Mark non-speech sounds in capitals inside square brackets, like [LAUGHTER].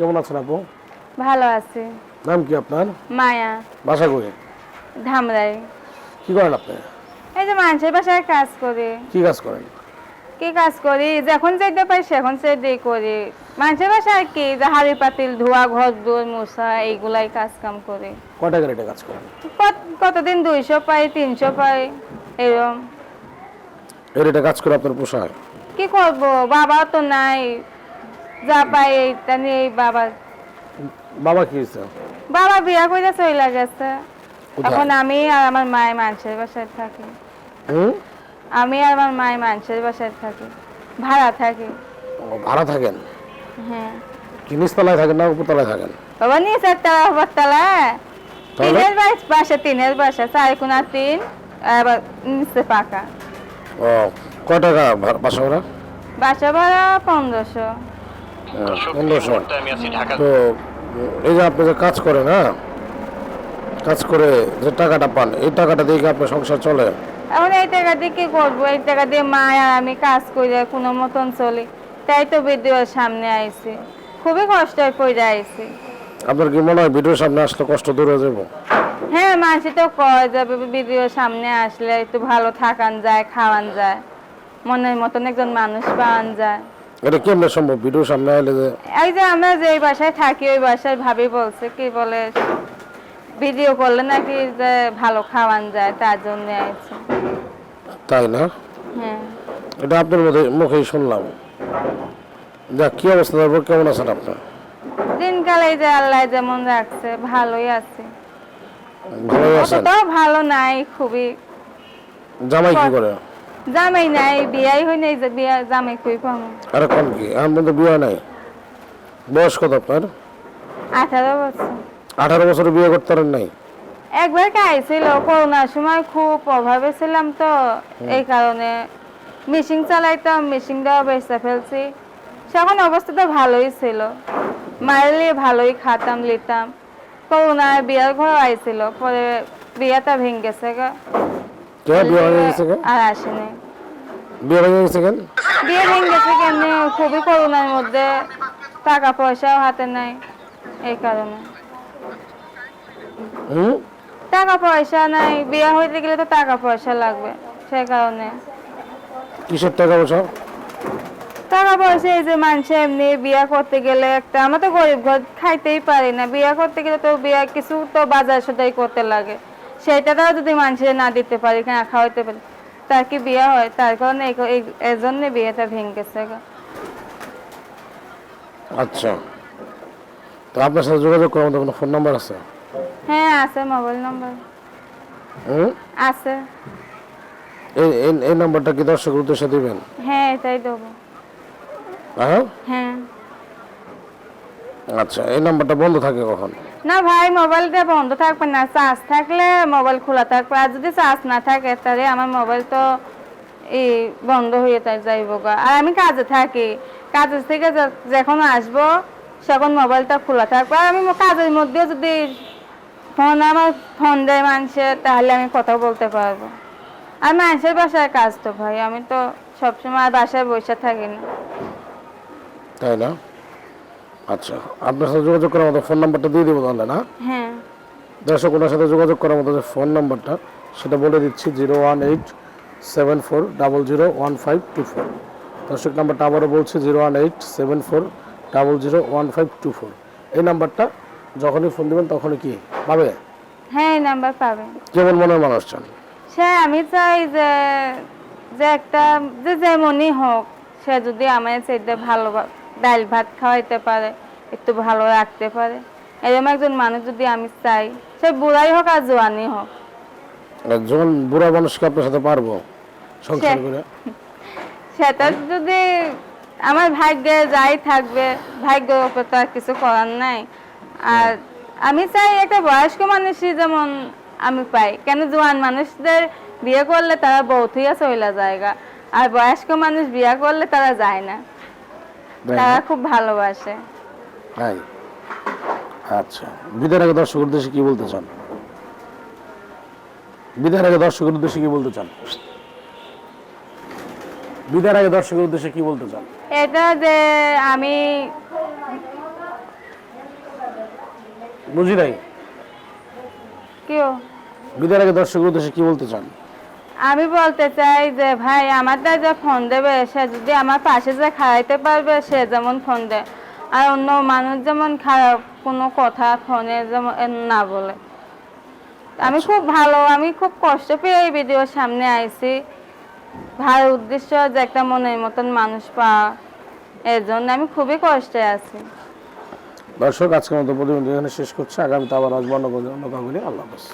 কেমন আছেন আপু? ভালো আছি। নাম কি আপনার? মায়া। বাসা করে ধামরাই। কি করেন আপনি? এই যে মানুষের বাসায় কাজ করি। কি কাজ করেন? কি কাজ করি? যখন যেতে পাই সেখন সেটাই করি। মানুষের বাসায় কি যে হাড়ি পাতিল ধোয়া ঘর দৌড় মশা এইগুলাই কাজ কাম করি। কয় টাকা রেটে কাজ করেন? কত- কতদিন দুইশো পাই তিনশো পাই এরকম এই রেটে কাজ করে আপনার পোষায় কি করব? বাবা তো নাই। যা পাই এইটা নিয়ে বাবা। বাবা কি হয়েছে? বাবা বিয়া করে চলে গেছে? এখন আমি আর আমার মায়ের মানুষের বাসায় থাকি। আমি আর আমার মায়ের মানুষের বাসায় থাকি। ভাড়া থাকি। ভাড়া থাকেন? হ্যাঁ। কি নিচতলায় থাকেন না উপরতলায় থাকেন? বাবা নিচের তলা উপরতলা তাহলে? তিনের বাসা তিনের বাসা চার কোনা তিন আবার নিচে পাকা। ও কয় টাকা বাসা ভাড়া? বাসা ভাড়া পনেরোশো। পনেরোশো তো এই যে আপনি যে কাজ করেন হ্যাঁ? কাজ করে যে টাকাটা পান এই টাকাটা দিয়ে আপনার সংসার চলে? এখন এই টাকা দিয়ে কি করব? এই টাকা দিয়ে মা আর আমি কাজ করে কোনো মতন চলি। তাই তো ভিডিওর সামনে আইছি। খুবই কষ্ট পড়ে আইছি। আপনার কি মনে হয় ভিডিওর সামনে আসলে কষ্ট দূর হয়ে যাব? হ্যাঁ মানুষ তো কয় যাবে ভিডিওর সামনে আসলে একটু ভালো থাকান যায় খাওয়ান যায়। মনের মতন একজন মানুষ পাওয়ান যায়। এটা কেমনে সম্ভব? ভিডিওর সামনে এলে যে এই যে আমরা যে বাসায় থাকি ওই বাসায় ভাবি বলছে কি বলে ভিডিও করলে নাকি যে ভালো খাওয়ান যায় তার জন্য আইছে। তাই না? হ্যাঁ। এটা আপনার মধ্যে মুখেই শুনলাম। যাক কি অবস্থা? তারপর কেমন আছেন আপনার দিনকাল এই যে আল্লাহ যেমন রাখছে ভালোই আছে। আছেন? অতটাও ভালো নাই খুবই জামাই কি করে? জামাই নাই বিয়াই হয় নাই যে বিয়া জামাই কই পাবো আর এখন কি? এখন পর্যন্ত বিয়ে নাই। বয়স কত আপনার? আঠারো বছর। আঠারো বছরে বিয়ে করতে পারেন নাই? একবার খাইছিল করোনার সময় খুব অভাবে ছিলাম তো এই কারণে মেশিন চালাইতাম মেশিন দেওয়া বেচতে ফেলছি। তখন অবস্থা তো ভালোই ছিল। মারলে ভালোই খাতাম লিতাম। করোনায় বিয়ার ঘর আইছিল পরে বিয়াটা ভেঙে গেছে গা। কে বিয়ে হয়ে গেছে কেন আর আসেনি বিয়ে গেছে কেন বিয়ে ভেঙে গেছে কেমনি খুবই মধ্যে টাকা পয়সাও হাতে নাই এই কারণে হুম টাকা পয়সা নাই বিয়ে হইতে গেলে তো টাকা পয়সা লাগবে সেই কারণে কিসের টাকা পয়সা টাকা পয়সা এই যে মানুষ এমনি বিয়া করতে গেলে একটা আমরা তো গরিব ঘর খাইতেই পারি না বিয়া করতে গেলে তো বিয়া কিছু তো বাজার সদাই করতে লাগে সেইটাও যদি মানুষের না দিতে পারি না খাওয়াইতে পারি তার কি বিয়ে হয়? তার কারণে এই জন্য বিয়েটা ভেঙে গেছে। আচ্ছা। তো আপনার সাথে যোগাযোগ করার মতো কোনো ফোন নাম্বার আছে? হ্যাঁ আছে মোবাইল নাম্বার হুম? আছে। এই এই- এই নাম্বারটা কি দর্শক উদ্দেশ্যে দিবেন? হ্যাঁ এটাই দেবো। হ্যাঁ? হ্যাঁ। আচ্ছা এই নাম্বারটা বন্ধ থাকে কখন? না ভাই মোবাইলটা বন্ধ থাকবে না। চার্জ থাকলে মোবাইল খোলা থাকবে। আর যদি চার্জ না থাকে তাহলে আমার মোবাইল তো এই বন্ধ হয়ে তাই যাইব গা। আর আমি কাজে থাকি। কাজের থেকে যখন আসব তখন মোবাইলটা খোলা থাকবে। আর আমি কাজের মধ্যেও যদি ফোন আমার ফোন দেয় মানুষের তাহলে আমি কথা বলতে পারব। আর মানুষের বাসায় কাজ তো ভাই আমি তো সবসময় বাসায় বসে থাকি না তাই না? আচ্ছা আপনার সাথে যোগাযোগ করার মতো ফোন নাম্বারটা দিয়ে দেবো তাহলে না? হ্যাঁ। দর্শক ওনার সাথে যোগাযোগ করার মতো যে ফোন নাম্বারটা সেটা বলে দিচ্ছি zero one eight seven four double zero one five two four দর্শক নাম্বারটা আবারও বলছি zero one eight seven four double zero one five two four এই নাম্বারটা যখনই ফোন দেবেন তখনই কি পাবে? হ্যাঁ এই নাম্বার পাবেন কেমন মনের মানুষ চান? সে আমি চাই যে যে একটা যে যেমনই হোক সে যদি আমার সেটা ভালো ডাল ভাত খাওয়াইতে পারে একটু ভালো রাখতে পারে। এরকম একজন মানুষ যদি আমি চাই সে বুড়াই হোক আর জোয়ানি হোক। যখন বুড়া মানুষকে আপনার সাথে পারব সংসার করে? [LAUGHS] সেটা যদি আমার ভাগ্যে যাই থাকবে ভাগ্যের উপর তো আর কিছু করার নাই। আর আমি চাই একটা বয়স্ক মানুষই যেমন আমি পাই। কেন জোয়ান মানুষদের বিয়ে করলে তারা বহুত হইয়া চলে জায়গা আর বয়স্ক মানুষ বিয়ে করলে তারা যায় না? তারা খুব ভালোবাসে। তাই? আচ্ছা। বিদায়ের আগে দর্শকের উদ্দেশ্যে কি বলতে চান? বিদায়ের আগে দর্শকের উদ্দেশ্যে কি বলতে চান? বিদায়ের আগে দর্শকের উদ্দেশ্যে কি বলতে চান? এটা যে আমি বুঝি নাই? কেউ বিদায়ের আগে দর্শকের উদ্দেশ্যে কি বলতে চান? আমি বলতে চাই যে ভাই আমার আমারটা যে ফোন দেবে সে যদি আমার পাশে যে খাওয়াইতে পারবে সে যেমন ফোন দেয়। আর অন্য মানুষ যেমন খারাপ কোনো কথা ফোনে যেমন না বলে। আমি খুব ভালো আমি খুব কষ্ট পেয়ে এই ভিডিওর সামনে আইছি। ভালো উদ্দেশ্য যে একটা মনের মতন মানুষ পাওয়া এর জন্য আমি খুবই কষ্টে আছি। দর্শক আজকের মতো প্রতিবেদন এখানে শেষ করছে। আগামীতে আবার আসব অন্য কোনো অন্য কাউকে আল্লাহ হাফেজ।